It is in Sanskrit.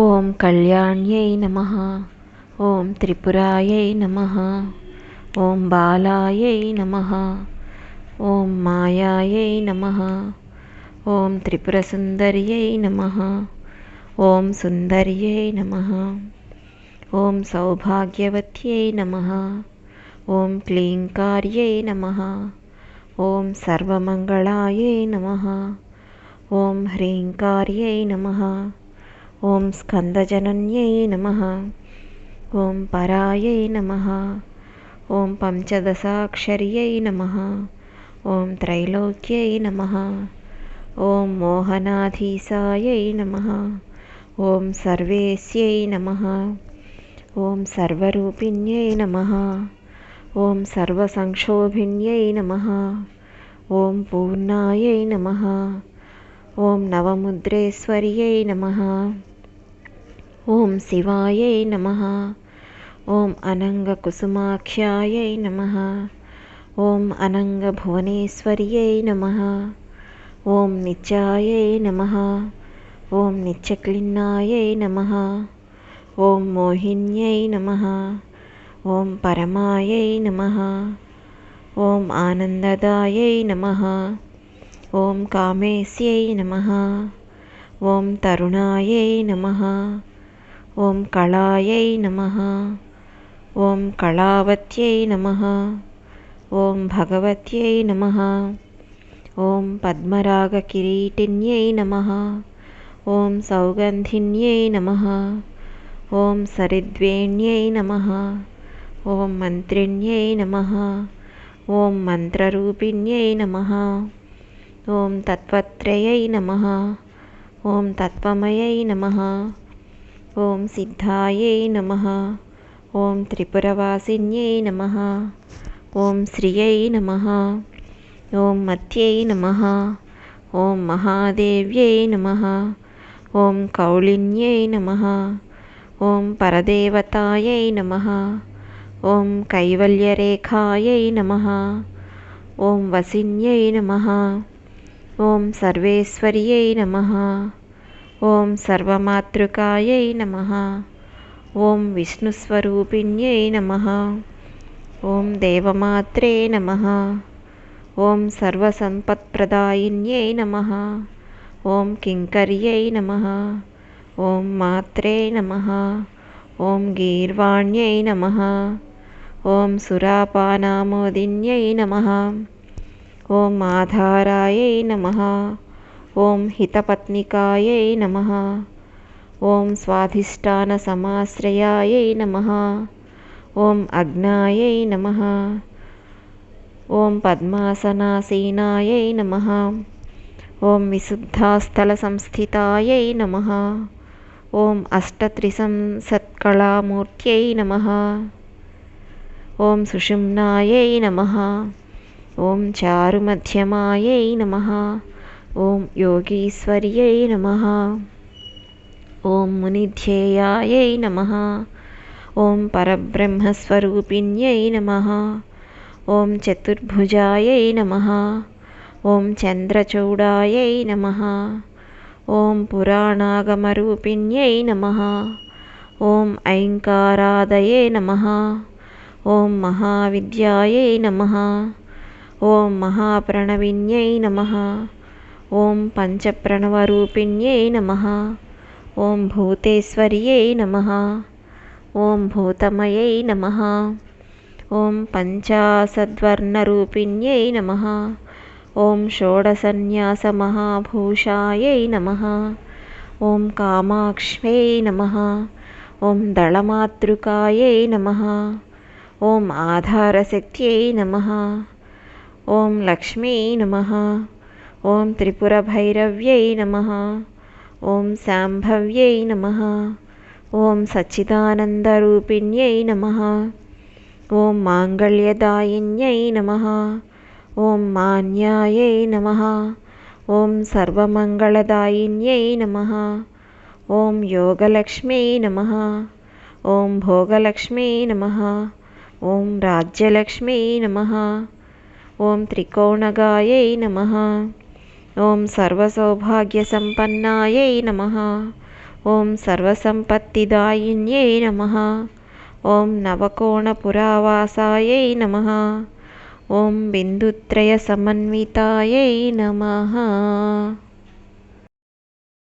ॐ कल्याण्यै नमः। ॐ त्रिपुरायै नमः। ॐ बालायै नमः। ॐ मायायै नमः। ॐ त्रिपुरसुन्दर्यै नमः। ॐ सुन्दर्यै नमः। ॐ सौभाग्यवत्यै नमः। ॐ क्लीङ्कार्यै नमः। ॐ सर्वमङ्गलायै नमः। ॐ ह्रीङ्कार्यै नमः ॐ स्कन्दजनन्यै नमः। ॐ परायै नमः। ॐ पञ्चदशाक्षर्यै नमः। ॐ त्रैलोक्यै नमः। ॐ मोहनाधीसायै नमः। ॐ सर्वेस्यै नमः। ॐ सर्वरूपिण्यै नमः। ॐ सर्वसंक्षोभिन्यै नमः। ॐ पूर्णायै नमः। ॐ नवमुद्रेश्वर्यै नमः ॐ शिवायै नमः। ॐ अनङ्गकुसुमाख्यायै नमः। ॐ अनङ्गभुवनेश्वर्यै नमः। ॐ नित्यायै नमः। ॐ नित्यक्लिन्नायै नमः। ॐ मोहिन्यै नमः। ॐ परमायै नमः। ॐ आनन्ददायै नमः। ॐ कामेस्यै नमः। ॐ तरुणायै नमः ॐ कलायै नमः। ॐ कलावत्यै नमः। ॐ भगवत्यै नमः। ॐ पद्मरागकिरीटिन्यै नमः। ॐ सौगन्धिन्यै नमः। ॐ सरिद्वेण्यै नमः। ॐ मन्त्रिण्यै नमः। ॐ मन्त्ररूपिण्यै नमः। ॐ तत्त्वत्रयै नमः। ॐ तत्त्वमयै नमः ॐ सिद्धायै नमः। ॐ त्रिपुरवासिन्यै नमः। ॐ श्रियै नमः। ॐ मत्यै नमः। ॐ महादेव्यै नमः। ॐ कौलिन्यै नमः। ॐ परदेवतायै नमः। ॐ कैवल्यरेखायै नमः। ॐ वसिन्यै नमः। ॐ सर्वेश्वर्यै नमः ॐ सर्वमातृकायै नमः। ॐ विष्णुस्वरूपिण्यै नमः। ॐ देवमात्रे नमः। ॐ सर्वसम्पत्प्रदायिन्यै नमः। ॐ किङ्कर्यै नमः। ॐ मात्रे नमः। ॐ गीर्वाण्यै नमः। ॐ सुरापानामोदिन्यै नमः। ॐ आधारायै नमः ॐ हितपत्निकायै नमः। ॐ स्वाधिष्ठानसमाश्रयायै नमः। ॐ अग्नायै नमः। ॐ पद्मासनासीनायै नमः। ॐ विशुद्धास्थलसंस्थितायै नमः। ॐ अष्टत्रिसंसत्कलामूर्त्यै नमः। ॐ सुषुम्नायै नमः। ॐ चारुमध्यमायै नमः ॐ योगीश्वर्यै नमः। ॐ मुनिध्येयायै नमः। ॐ परब्रह्मस्वरूपिण्यै नमः। ॐ चतुर्भुजायै नमः। ॐ चन्द्रचूडायै नमः। ॐ पुराणागमरूपिण्यै नमः। ॐ ऐङ्कारादये नमः। ॐ महाविद्यायै नमः। ॐ महाप्रणविन्यै नमः ॐ पञ्चप्रणवरूपिण्यै नमः। ॐ भूतेश्वर्यै नमः। ॐ भूतमयै नमः। ॐ पञ्चाशद्वर्णरूपिण्यै नमः। ॐ षोडशन्यासमहाभूषायै नमः। ॐ कामाक्ष्यै नमः। ॐ दळमातृकायै नमः। ॐ आधारशक्त्यै नमः। ॐ लक्ष्मी नमः ॐ त्रिपुरभैरव्यै नमः। ॐ शाम्भव्यै नमः। ॐ सच्चिदानन्दरूपिण्यै नमः। ॐ माङ्गल्यदायिन्यै नमः। ॐ मान्यायै नमः। ॐ सर्वमङ्गलदायिन्यै नमः। ॐ योगलक्ष्म्यै नमः। ॐ भोगलक्ष्म्यै नमः। ॐ राज्यलक्ष्म्यै नमः। ॐ त्रिकोणगायै नमः ॐ सर्वसौभाग्यसम्पन्नायै नमः। ॐ सर्वसम्पत्तिदायिन्यै नमः। ॐ नवकोणपुरावासायै नमः। ॐ बिन्दुत्रयसमन्वितायै नमः